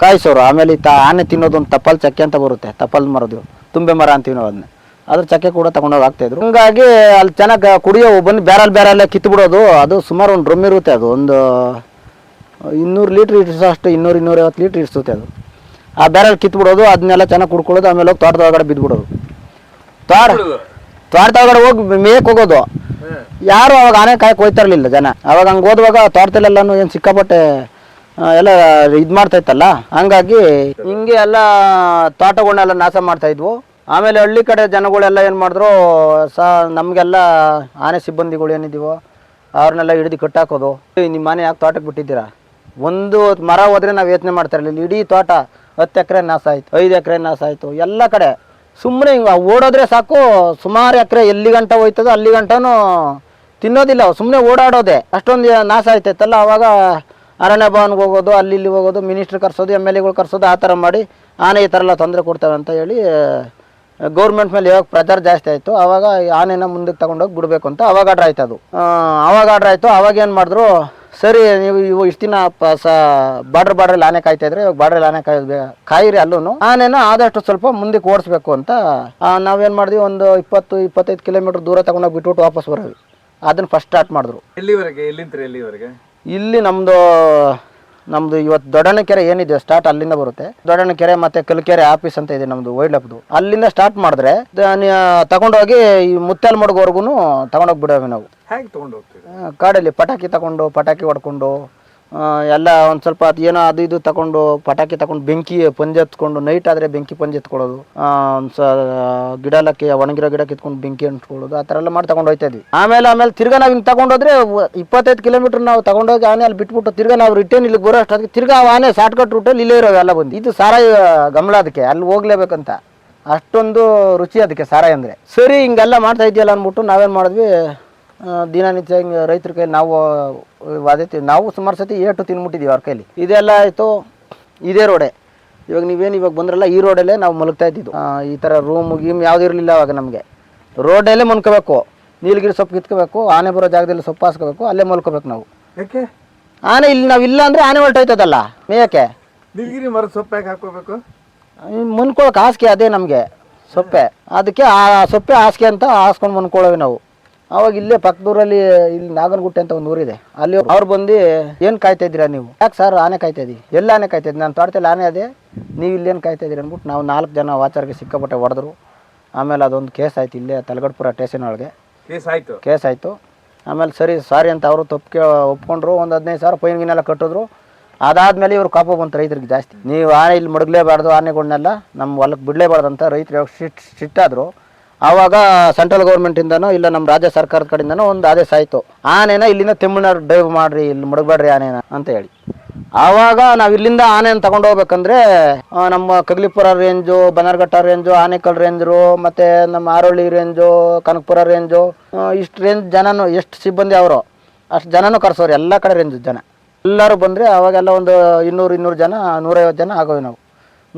ಕಾಯಿಸೋರು. ಆಮೇಲೆ ಈ ತ ಆನೆ ತಿನ್ನೋದು ಒಂದು ತಪ್ಪಲ್ ಚಕ್ಕೆ ಅಂತ ಬರುತ್ತೆ. ತಪ್ಪಲ್ ಮರದು ತುಂಬೆ ಮರ ಅಂತೀವಿ ನಾವು ಅದನ್ನ. ಅದ್ರ ಚಕ್ಕೆ ಕೂಡ ತಗೊಂಡೋಗಿ ಹಾಕ್ತಾಯಿದ್ರು. ಹಂಗಾಗಿ ಅಲ್ಲಿ ಚೆನ್ನಾಗಿ ಕುಡಿಯೋ ಬಂದು ಬ್ಯಾರಲ್ ಬ್ಯಾರಲ್ಲೇ ಕಿತ್ತು ಬಿಡೋದು ಅದು ಸುಮಾರು ಒಂದು ಡ್ರಮ್ ಇರುತ್ತೆ ಅದು. ಒಂದು ಇನ್ನೂರು ಲೀಟ್ರ್ ಇಡ್ಸೋ ಅಷ್ಟು ಇನ್ನೂರು ಇನ್ನೂರೈವತ್ತು ಲೀಟ್ರ್ ಇಡ್ಸುತ್ತೆ ಅದು. ಆ ಬ್ಯಾರಲ್ ಕಿತ್ಬಿಡೋದು ಅದನ್ನೆಲ್ಲ ಚೆನ್ನಾಗಿ ಕುಡ್ಕೊಳ್ಳೋದು ಆಮೇಲೆ ಹೋಗಿ ತೋಟದ ಒಳಗಡೆ ಬಿದ್ದುಬಿಡೋದು ತೋಟ ತೋಟದ ಒಳಗಡೆ ಹೋಗಿ ಮೇಯಕ್ಕೆ ಹೋಗೋದು. ಯಾರು ಅವಾಗ ಆನೆ ಕಾಯಕ್ಕೆ ಹೋಯ್ತಾ ಇರಲಿಲ್ಲ ಜನ. ಅವಾಗ ಹಂಗೆ ಹೋದಾಗ ತೋಟದಲ್ಲೆಲ್ಲನೂ ಏನು ಸಿಕ್ಕಾಪಟ್ಟೆ ಎಲ್ಲ ಇದು ಮಾಡ್ತಾ ಇತ್ತಲ್ಲ ಹಂಗಾಗಿ ಹಿಂಗೆ ಎಲ್ಲ ತೋಟಗಳನ್ನೆಲ್ಲ ನಾಶ ಮಾಡ್ತಾ ಇದ್ವು ಆಮೇಲೆ ಹಳ್ಳಿ ಕಡೆ ಜನಗಳೆಲ್ಲ ಏನು ಮಾಡಿದ್ರು ಸ ನಮಗೆಲ್ಲ ಆನೆ ಸಿಬ್ಬಂದಿಗಳು ಏನಿದ್ದೀವೋ ಅವ್ರನ್ನೆಲ್ಲ ಹಿಡಿದು ಕಟ್ಟಾಕೋದು. "ಏಯ್, ನಿಮ್ಮ ಮನೆ ಯಾಕೆ ತೋಟಕ್ಕೆ ಬಿಟ್ಟಿದ್ದೀರಾ? ಒಂದು ಮರ ಹೋದ್ರೆ ನಾವು ಯೋಚನೆ ಮಾಡ್ತಾ ಇರಲಿಲ್ಲ. ಇಡೀ ತೋಟ ಹತ್ತು ಎಕರೆ ನಾಶ ಆಯ್ತು, ಐದು ಎಕರೆ ನಾಶ ಆಯಿತು. ಎಲ್ಲ ಕಡೆ ಸುಮ್ಮನೆ ಓಡೋದ್ರೆ ಸಾಕು. ಸುಮಾರು ಎಕರೆ ಎಲ್ಲಿ ಗಂಟ ಹೋಯ್ತದೋ ಅಲ್ಲಿ ಗಂಟನೂ ತಿನ್ನೋದಿಲ್ಲ. ಸುಮ್ಮನೆ ಓಡಾಡೋದೆ. ಅಷ್ಟೊಂದು ನಾಶ ಆಯ್ತೈತಲ್ಲ ಅವಾಗ ಅರಣ್ಯ ಭವನ್ಗೆ ಹೋಗೋದು, ಅಲ್ಲಿ ಇಲ್ಲಿ ಹೋಗೋದು ಮಿನಿಸ್ಟ್ರ್ ಕರ್ಸೋದು, ಎಂ ಎಲ್ ಎಗಳು ಕರ್ಸೋದು, ಆ ಥರ ಮಾಡಿ ಆನೆ ಈ ಥರ ಎಲ್ಲ ತೊಂದರೆ ಕೊಡ್ತವೆ ಅಂತ ಹೇಳಿ ಗೌರ್ಮೆಂಟ್ ಮೇಲೆ ಯಾವಾಗ ಪ್ರಚಾರ ಜಾಸ್ತಿ ಆಯಿತು. ಆವಾಗ ಆನೆನ ಮುಂದಕ್ಕೆ ತಗೊಂಡೋಗಿ ಬಿಡಬೇಕು ಅಂತ ಅವಾಗ ಆರ್ಡ್ರ್ ಆಯ್ತು ಅದು. ಅವಾಗ ಆರ್ಡ್ರ್ ಆಯಿತು. ಅವಾಗ ಏನು ಮಾಡಿದ್ರು ಸರಿ ನೀವು ಇವು ಇಷ್ಟು ದಿನ ಸ ಬಾರ್ಡ್ರ್ ಬಾರ್ಡ್ರಲ್ಲಿ ಆನೆ ಕಾಯ್ತಾ ಇದ್ರೆ ಇವಾಗ ಬಾರ್ಡ್ರಲ್ಲಿ ಆನೆ ಕಾಯ್ ಕಾಯಿರಿ ಅಲ್ಲೂ ಆನೆನ ಆದಷ್ಟು ಸ್ವಲ್ಪ ಮುಂದಕ್ಕೆ ಓಡಿಸ್ಬೇಕು ಅಂತ ನಾವೇನು ಮಾಡಿದ್ವಿ ಒಂದು ಇಪ್ಪತ್ತು ಇಪ್ಪತ್ತೈದು ಕಿಲೋಮೀಟರ್ ದೂರ ತಗೊಂಡೋಗಿ ಬಿಟ್ಬಿಟ್ಟು ವಾಪಸ್ ಬರೋವಿ ಅದನ್ನ ಫಸ್ಟ್ ಸ್ಟಾರ್ಟ್ ಮಾಡಿದ್ರು. ಎಲ್ಲಿವರೆಗೆ ಎಲ್ಲಿಂದ ಎಲ್ಲಿವರೆಗೆ? ಇಲ್ಲಿ ನಮ್ಮದು ನಮ್ಮದು ಇವತ್ತು ದೊಡ್ಡಣಕೆರೆ ಏನಿದೆ ಸ್ಟಾರ್ಟ್ ಅಲ್ಲಿಂದ ಬರುತ್ತೆ. ದೊಡ್ಡಣಕೆರೆ ಮತ್ತೆ ಕಲ್ಕೆರೆ ಆಫೀಸ್ ಅಂತ ಇದೆ ನಮ್ಮದು ವೈಲ್ಡ್ ಲೈಫ್ದು ಅಲ್ಲಿಂದ ಸ್ಟಾರ್ಟ್ ಮಾಡಿದ್ರೆ ತಗೊಂಡೋಗಿ ಈ ಮುತ್ಯಾಲ್ಮಡ್ಗವರೆಗೂ ತಗೊಂಡೋಗಿ ಬಿಡೋವಿ ನಾವು. ಹೇಗೆ ತಗೊಂಡೋಗಿ ಕಾಡಲ್ಲಿ ಪಟಾಕಿ ತಗೊಂಡು, ಪಟಾಕಿ ಹೊಡ್ಕೊಂಡು ಎಲ್ಲ ಒಂದು ಸ್ವಲ್ಪ ಅದು ಏನೋ ಅದು ಇದು ತಗೊಂಡು, ಪಟಾಕಿ ತಗೊಂಡು ಬೆಂಕಿ ಪಂಜೆ ಎತ್ಕೊಂಡು ನೈಟ್ ಆದರೆ ಬೆಂಕಿ ಪಂಜೆ ಎತ್ಕೊಳ್ಳೋದು ಸ, ಗಿಡ ಎಲ್ಲಕ್ಕೆ ಒಣಗಿರೋ ಗಿಡ ಕಿತ್ಕೊಂಡು ಬೆಂಕಿ ಅಂಟ್ಕೊಳ್ಳೋದು, ಆ ಥರ ಎಲ್ಲ ಮಾಡಿ ತಗೊಂಡು ಹೋಯ್ತಾ ಇದ್ವಿ. ಆಮೇಲೆ ಆಮೇಲೆ ತಿರ್ಗಾ ನಾವು ಹಿಂಗೆ ತಗೊಂಡೋದ್ರೆ ಇಪ್ಪತ್ತೈದು ಕಿಲೋಮೀಟ್ರ್ ನಾವು ತಗೊಂಡೋಗಿ ಆನೆ ಅಲ್ಲಿ ಬಿಟ್ಬಿಟ್ಟು ತಿರ್ಗಾ ನಾವು ರಿಟರ್ನ್ ಇಲ್ಲಿಗೆ ಬರೋ ಅಷ್ಟೊತ್ತಿಗೆ ತಿರ್ಗಾ ಆ ಆನೆ ಶಾರ್ಟ್ಕಟ್ ರೂಟಲ್ಲಿ ಇಲ್ಲೇ ಇರೋದು, ಎಲ್ಲ ಬಂದು. ಇದು ಸಾರಾಯಿ ಗಮಲ ಅದಕ್ಕೆ, ಅಲ್ಲಿ ಹೋಗ್ಲೇಬೇಕಂತ. ಅಷ್ಟೊಂದು ರುಚಿ ಅದಕ್ಕೆ ಸಾರಾಯಿ ಅಂದರೆ. ಸರಿ, ಹಿಂಗೆಲ್ಲ ಮಾಡ್ತಾ ಇದೆಯಲ್ಲ ಅಂದ್ಬಿಟ್ಟು ನಾವೇನು ಮಾಡಿದ್ವಿ ದಿನನಿತ್ಯ ಹಿಂಗೆ ರೈತರ ಕೈಲಿ ನಾವು ಅದೇ ನಾವು ಸುಮಾರು ಸತಿ ಏಟು ತಿನ್ಬಿಟ್ಟಿದ್ದೀವಿ ಅವ್ರ ಕೈಲಿ. ಇದೆಲ್ಲ ಆಯಿತು ಇದೇ ರೋಡೆ. ಇವಾಗ ನೀವೇನು ಇವಾಗ ಬಂದ್ರಲ್ಲ ಈ ರೋಡಲ್ಲೇ ನಾವು ಮಲಗ್ತಾ ಇದ್ದಿದ್ದು. ಈ ಥರ ರೂಮ್ ಗೀಮ್ ಯಾವುದೂ ಇರಲಿಲ್ಲ ಅವಾಗ ನಮಗೆ. ರೋಡಲ್ಲೇ ಮಲ್ಕೋಬೇಕು. ನೀಲಗಿರಿ ಸೊಪ್ಪು ಕಿತ್ಕೋಬೇಕು ಆನೆ ಬರೋ ಜಾಗದಲ್ಲಿ ಸೊಪ್ಪು ಹಾಸ್ಕೋಬೇಕು ಅಲ್ಲೇ ಮಲ್ಕೋಬೇಕು ನಾವು. ಯಾಕೆ? ಆನೆ ಇಲ್ಲಿ ನಾವು ಇಲ್ಲ ಅಂದರೆ ಆನೆ ಹೊರಟೋಯ್ತದಲ್ಲ ಮೇಯಕ್ಕೆ? ನೀಲಗಿರಿ ಮರದ ಸೊಪ್ಪು ಯಾಕೆ ಹಾಕೋಬೇಕು ಮುನ್ಕೊಳಕ್ಕೆ ಹಾಸಿಗೆ ಅದೇ ನಮಗೆ ಸೊಪ್ಪೆ. ಅದಕ್ಕೆ ಆ ಸೊಪ್ಪೆ ಹಾಸಿಗೆ ಅಂತ ಹಾಸ್ಕೊಂಡು ಮುನ್ಕೊಳ್ಳೋವಿ ನಾವು. ಅವಾಗ ಇಲ್ಲೇ ಪಕ್ಕದೂರಲ್ಲಿ ಇಲ್ಲಿ ನಾಗನಗುಟ್ಟೆ ಅಂತ ಒಂದು ಊರಿದೆ. ಅಲ್ಲಿ ಅವ್ರು ಬಂದು ಏನು ಕಾಯ್ತಾ ಇದ್ದೀರಾ ನೀವು? ಯಾಕೆ ಸರ್ ಆನೆ ಕಾಯ್ತಾ ಇದ್ದೀವಿ ಎಲ್ಲ ಆನೆ ಕಾಯ್ತಾ ಇದ್ದೀನಿ. ನಾನು ತೋಟದಲ್ಲಿ ಆನೆ ಅದೇ. ನೀವು ಇಲ್ಲೇನು ಕಾಯ್ತಾ ಇದ್ದೀರಿ ಅಂದ್ಬಿಟ್ಟು ನಾವು ನಾಲ್ಕು ಜನ ವಾಚರ್ಗೆ ಸಿಕ್ಕಾಪಟ್ಟೆ ಹೊಡೆದ್ರು. ಆಮೇಲೆ ಅದೊಂದು ಕೇಸ್ ಆಯ್ತು ಇಲ್ಲೇ ತಲಗಡ್ಪುರ ಸ್ಟೇಷನ್ ಒಳಗೆ. ಕೇಸ್ ಆಯ್ತು? ಕೇಸ್ ಆಯಿತು. ಆಮೇಲೆ ಸರಿ ಸಾರಿ ಅಂತ ಅವರು ತಪ್ಪಿಗೆ ಒಪ್ಕೊಂಡ್ರು. ಒಂದು ಹದಿನೈದು ಸಾವಿರ ಫೈನ್ ಗಿನ್ನೆಲ್ಲ ಕಟ್ಟಿದ್ರು. ಅದಾದ್ಮೇಲೆ ಇವರು ಕಾಪ ಬಂತು ರೈತರಿಗೆ ಜಾಸ್ತಿ. ನೀವು ಆನೆ ಇಲ್ಲಿ ಮಡಗಲೇಬಾರ್ದು ಆನೆಗಳನ್ನೆಲ್ಲ ನಮ್ಮ ಹೊಲಕ್ಕೆ ಬಿಡಲೇಬಾರ್ದು ಅಂತ ರೈತರು ಶಿಟ್ ಸಿಟ್ ಸಿಟ್ಟಾದ್ರು. ಆವಾಗ ಸೆಂಟ್ರಲ್ ಗೌರ್ಮೆಂಟಿಂದನೋ ಇಲ್ಲ ನಮ್ಮ ರಾಜ್ಯ ಸರ್ಕಾರದ ಕಡೆಯಿಂದನೋ ಒಂದು ಆದೇಶ ಆಯಿತು. ಆನೆನ ಇಲ್ಲಿಂದ ತಮಿಳ್ನಾಡು ಡ್ರೈವ್ ಮಾಡ್ರಿ, ಇಲ್ಲಿ ಮುಡಗಬೇಡ್ರಿ ಆನೆನ ಅಂತ ಹೇಳಿ. ಆವಾಗ ನಾವು ಇಲ್ಲಿಂದ ಆನೆನ ತಗೊಂಡು ಹೋಗ್ಬೇಕಂದ್ರೆ ನಮ್ಮ Kaggalipura range Bannerghatta range Anekal range ಮತ್ತು ನಮ್ಮ ಆರೋಳಿ ರೇಂಜು ಕನಕಪುರ ರೇಂಜು ಇಷ್ಟು ರೇಂಜ್ ಜನನು, ಎಷ್ಟು ಸಿಬ್ಬಂದಿ ಅವರು, ಅಷ್ಟು ಜನನೂ ಕರೆಸೋರು, ಎಲ್ಲ ಕಡೆ ರೇಂಜ್ ಜನ. ಎಲ್ಲರೂ ಬಂದರೆ ಅವಾಗೆಲ್ಲ ಒಂದು ಇನ್ನೂರು ಇನ್ನೂರು ಜನ, ನೂರೈವತ್ತು ಜನ ಆಗೋವಿ ನಾವು.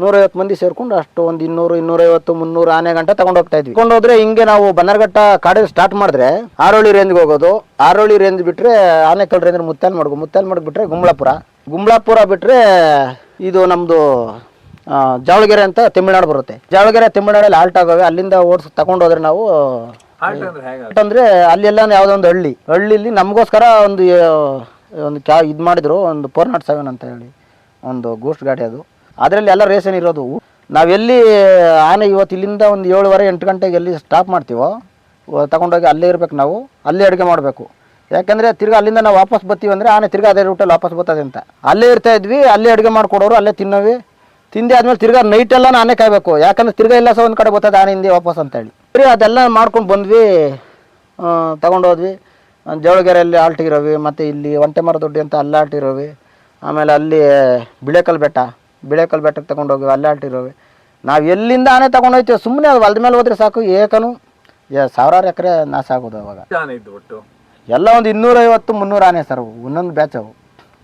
ನೂರೈವತ್ತು ಮಂದಿ ಸೇರ್ಕೊಂಡು ಅಷ್ಟು ಒಂದು ಇನ್ನೂರು ಇನ್ನೂರೈವತ್ತು ಮುನ್ನೂರು ಆನೆ ಗಂಟೆ ತಗೊಂಡು ಹೋಗ್ತಾ ಇದ್ವಿ. ತಗೊಂಡು ಹೋದ್ರೆ ಹಿಂಗೆ ನಾವು ಬನ್ನರ್ಘಟ್ಟ ಕಾಡಿಗೆ ಸ್ಟಾರ್ಟ್ ಮಾಡಿದ್ರೆ ಆರೋಳಿ ರೇಂಜ್ಗೆ ಹೋಗೋದು. ಆರೋಳಿ ರೇಂಜ್ ಬಿಟ್ಟರೆ ಆನೆಕಲ್ ರೇಂಜ್ ಮುತ್ತಾಲ್ ಮಾಡ್ಬೋದು ಮುತ್ತಾಲ್ ಮಾಡಿಬಿಟ್ರೆ ಗುಮ್ಲಾಪುರ. ಗುಮ್ಲಾಪುರ ಗುಂಬ್ಳಾಪುರ ಬಿಟ್ಟರೆ ಇದು ನಮ್ಮದು ಜಾವಳಗೆರೆ ಅಂತ ತಮಿಳ್ನಾಡು ಬರುತ್ತೆ. ಜಾವಳಗೆರೆ ತಮಿಳ್ನಾಡಲ್ಲಿ ಆಲ್ಟ್ ಆಗೋವೆ. ಅಲ್ಲಿಂದ ಓಡಿಸ್ ತಗೊಂಡು ಹೋದ್ರೆ ನಾವು ಅಂದ್ರೆ ಅಲ್ಲೆಲ್ಲ ಯಾವುದೋ ಒಂದು ಹಳ್ಳಿ. ಹಳ್ಳಿಲಿ ನಮಗೋಸ್ಕರ ಒಂದು ಒಂದು ಕ್ಯಾ ಇದು ಮಾಡಿದ್ರು. ಒಂದು ಫೋರ್ ನಾಟ್ ಸೆವೆನ್ ಅಂತ ಹೇಳಿ ಒಂದು ಗೋಸ್ಟ್ ಗಾಡಿ ಅದು. ಅದರಲ್ಲಿ ಎಲ್ಲ ರೇಷನ್ ಇರೋದು ನಾವೆಲ್ಲಿ, ಆನೆ ಇವತ್ತು ಇಲ್ಲಿಂದ ಒಂದು ಏಳುವರೆ, ಎಂಟು ಗಂಟೆಗೆ ಎಲ್ಲಿ ಸ್ಟಾಪ್ ಮಾಡ್ತೀವೋ, ತಗೊಂಡೋಗಿ ಅಲ್ಲೇ ಇರಬೇಕು ನಾವು, ಅಲ್ಲೇ ಅಡುಗೆ ಮಾಡಬೇಕು. ಯಾಕಂದರೆ ತಿರ್ಗಿ ಅಲ್ಲಿಂದ ನಾವು ವಾಪಸ್ ಬರ್ತೀವಿ ಅಂದರೆ ಆನೆ ತಿರ್ಗಿ ಅದೇ ರೂಟಲ್ಲಿ ವಾಪಸ್ ಬರ್ತದೆ ಅಂತ. ಅಲ್ಲೇ ಇರ್ತಾ ಇದ್ವಿ, ಅಲ್ಲೇ ಅಡುಗೆ ಮಾಡಿಕೊಡೋರು, ಅಲ್ಲೇ ತಿನ್ನೋವಿ. ತಿಂದೆ ಆದಮೇಲೆ ತಿರ್ಗಾ ನೈಟ್ ಎಲ್ಲ ಆನೆ ಕಾಯಬೇಕು. ಯಾಕಂದ್ರೆ ತಿರ್ಗಿ ಇಲ್ಲ ಸಹ ಒಂದು ಕಡೆ ಬರ್ತದೆ ಆನೆ ಹಿಂದೆ ವಾಪಸ್ ಅಂತೇಳಿ ಸರಿ, ಅದೆಲ್ಲ ಮಾಡ್ಕೊಂಡು ಬಂದ್ವಿ. ತಗೊಂಡೋದ್ವಿ ಜೋಳಗೆರೆಯಲ್ಲಿ ಆಲ್ಟಿಗಿರೋವಿ ಮತ್ತು ಇಲ್ಲಿ ಒಂಟೆ ಮರದೊಡ್ಡಿ ಅಂತ ಅಲ್ಲಿ ಆಲ್ಟಿರೋವಿ ಆಮೇಲೆ ಅಲ್ಲಿ ಬಿಳೆಕಲ್ ಬೆಟ್ಟ. ಬಿಳೆಕಲ್ ಬೆಟ್ಟಕ್ಕೆ ತಗೊಂಡೋಗಿ ಅಲ್ಲೇ ಆಲ್ಟಿರೋವಿ ನಾವು ಎಲ್ಲಿಂದ ಆನೆ ತಗೊಂಡೋಗ್ತೀವಿ ಸುಮ್ಮನೆ ಅದು ಹೊಲದ ಮೇಲೆ ಹೋದ್ರೆ ಸಾಕು ಏಕನು ಏ ಸಾವಿರಾರು ಎಕರೆ ನಾಶ ಆಗೋದು ಅವಾಗ. ಆನೆ ಇದ್ದು ಒಟ್ಟು? ಎಲ್ಲ ಒಂದು ಇನ್ನೂರೈವತ್ತು ಮುನ್ನೂರು ಆನೆ ಸರ್ ಅವು ಒಂದೊಂದು ಬ್ಯಾಚ್ ಅವು.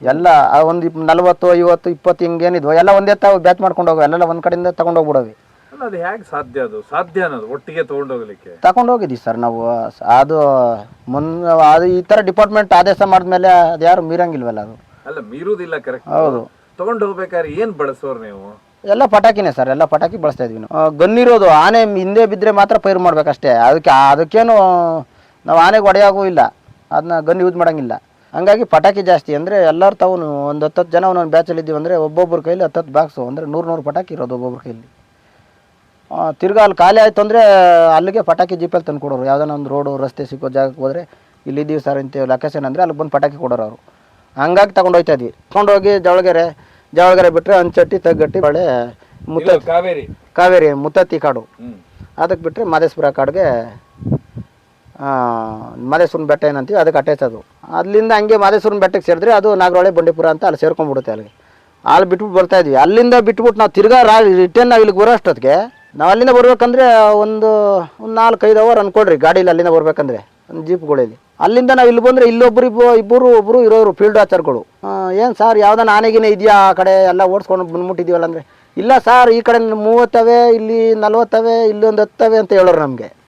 ಎಲ್ಲ ಆ ಒಂದು ನಲ್ವತ್ತು ಐವತ್ತು ಇಪ್ಪತ್ತು ಹಿಂಗೇನಿದ್ವು ಎಲ್ಲ ಒಂದೇ ತಾವು ಬ್ಯಾಚ್ ಮಾಡ್ಕೊಂಡು ಹೋಗೋ ಎಲ್ಲ ಒಂದು ಕಡೆಯಿಂದ ತಗೊಂಡು ಹೋಗ್ಬಿಡೋವಿ. ಅಲ್ಲ ಅದು ಹೇಗೆ ಸಾಧ್ಯ ಅದು? ಸಾಧ್ಯ ಅನ್ನೋದು ಒಟ್ಟಿಗೆ ತಗೊಂಡೋಗ್ಲಿಕ್ಕೆ ತಗೊಂಡು ಹೋಗಿದ್ದೀವಿ ಸರ್ ನಾವು ಅದು ಮುನ್ನ ಅದು ಈ ಥರ ಡಿಪಾರ್ಟ್ಮೆಂಟ್ ಆದೇಶ ಮಾಡಿದ್ಮೇಲೆ ಅದು ಯಾರು ಮೀರಂಗಿಲ್ವಲ್ಲ ಅದು. ಅಲ್ಲ ಮೀರುವುದಿಲ್ಲ ಕರೆಕ್ಟ್ ಹೌದು. ತಗೊಂಡು ಹೋಗ್ಬೇಕಾದ್ರೆ ಏನ್ ಬಳಸೋರು ನೀವು? ಎಲ್ಲ ಪಟಾಕಿನೇ ಸರ್ ಎಲ್ಲ ಪಟಾಕಿ ಬಳಸ್ತಾ ಇದ್ವಿ ಆ, ಗನ್ನಿರೋದು ಆನೆ ಹಿಂದೆ ಬಿದ್ದರೆ ಮಾತ್ರ ಪೈರು ಮಾಡ್ಬೇಕಷ್ಟೇ. ಅದಕ್ಕೆ ಅದಕ್ಕೇನು ನಾವು ಆನೆಗೆ ಒಡೆಯಾಗೂ ಇಲ್ಲ. ಅದನ್ನ ಗನ್ ಯೂಸ್ ಮಾಡೋಂಗಿಲ್ಲ. ಹಂಗಾಗಿ ಪಟಾಕಿ ಜಾಸ್ತಿ ಅಂದರೆ ಎಲ್ಲರೂ ತಾವು ಒಂದು ಹತ್ತತ್ತು ಜನ ಒಂದೊಂದು ಬ್ಯಾಚಲ್ಲಿ ಇದ್ದೀವಿ ಅಂದರೆ ಒಬ್ಬೊಬ್ಬರ ಕೈಲಿ ಹತ್ತತ್ತು ಬಾಕ್ಸು ಅಂದರೆ ನೂರು ನೂರು ಪಟಾಕಿ ಇರೋದು ಒಬ್ಬೊಬ್ಬರ ಕೈಲಿ. ತಿರ್ಗಾ ಅಲ್ಲಿ ಖಾಲಿ ಆಯ್ತು ಅಂದರೆ ಅಲ್ಲಿಗೆ ಪಟಾಕಿ ಜೀಪಲ್ಲಿ ತಂದು ಕೊಡೋರು ಯಾವ್ದಾನ ಒಂದು ರೋಡು ರಸ್ತೆ ಸಿಕ್ಕೋ ಜಾಗಕ್ಕೆ ಹೋದ್ರೆ ಇಲ್ಲಿದ್ದೀವಿ ಸರ್ ಅಂತ ಲೊಕೇಶನ್ ಅಂದರೆ ಅಲ್ಲಿ ಬಂದು ಪಟಾಕಿ ಕೊಡೋರು ಅವರು. ಹಂಗಾಗಿ ತಗೊಂಡು ಹೋಗ್ತಾ ಇದ್ವಿ. ತಗೊಂಡೋಗಿ ಜವಳಗೆರೆ ಜವಳಗೆರೆ ಬಿಟ್ಟರೆ ಅಂಚಟ್ಟಿ ತಗ್ಗಟ್ಟಿ ಬಳೆ ಮುತ್ತ ಕಾವೇರಿ. ಕಾವೇರಿ ಮುತ್ತತ್ತಿ ಕಾಡು. ಅದಕ್ಕೆ ಬಿಟ್ಟರೆ ಮಾದೇಶ್ವರ ಕಾಡಿಗೆ ಮಾದೇಶ್ವರನ ಬೆಟ್ಟ ಏನಂತೀವಿ ಅದಕ್ಕೆ ಅಟ್ಯಾಚ್ ಅದು. ಅಲ್ಲಿಂದ ಹಂಗೆ ಮಾದೇಶ್ವರನ ಬೆಟ್ಟಕ್ಕೆ ಸೇರಿದ್ರೆ ಅದು ನಾಗರಹೊಳೆ ಬಂಡೀಪುರ ಅಂತ ಅಲ್ಲಿ ಸೇರ್ಕೊಂಡ್ಬಿಡುತ್ತೆ ಅಲ್ಲಿ ಅಲ್ಲಿ ಬಿಟ್ಬಿಟ್ಟು ಬರ್ತಾ ಇದ್ವಿ. ಅಲ್ಲಿಂದ ಬಿಟ್ಬಿಟ್ಟು ನಾವು ತಿರ್ಗಾ ರಾ ರಿಟರ್ನ್ ನಾವು ಇಲ್ಲಿಗೆ ಬರೋ ಅಷ್ಟೊತ್ತಿಗೆ ನಾವು ಅಲ್ಲಿಂದ ಬರ್ಬೇಕಂದ್ರೆ ಒಂದು ಒಂದು ನಾಲ್ಕೈದು ಅವರ್ ಅನ್ಕೊಳ್ರಿ ಗಾಡೀಲಿ ಅಲ್ಲಿಂದ ಬರ್ಬೇಕಂದ್ರೆ ಒಂದು ಜೀಪ್ಗಳಲ್ಲಿ ಅಲ್ಲಿಂದ ನಾವು ಇಲ್ಲಿ ಬಂದರೆ ಇಲ್ಲೊಬ್ರು ಇಬ್ಬರು ಇಬ್ಬರು ಒಬ್ಬರು ಇರೋರು ಫೀಲ್ಡ್ ಆಚಾರ್ಗಳು ಏನು ಸರ್ ಯಾವ್ದಾನ ಆನೆಗಿನೇ ಇದೆಯಾ ಆ ಕಡೆ ಎಲ್ಲ ಓಡಿಸ್ಕೊಂಡು ಬಂದ್ಬಿಟ್ಟಿದ್ದೀವಲ್ಲ ಅಂದರೆ? ಇಲ್ಲ ಸರ್ ಈ ಕಡೆ ಮೂವತ್ತವೆ, ಇಲ್ಲಿ ನಲ್ವತ್ತವೆ ಇಲ್ಲೊಂದು ಹತ್ತವೆ ಅಂತ ಹೇಳೋರು ನಮಗೆ.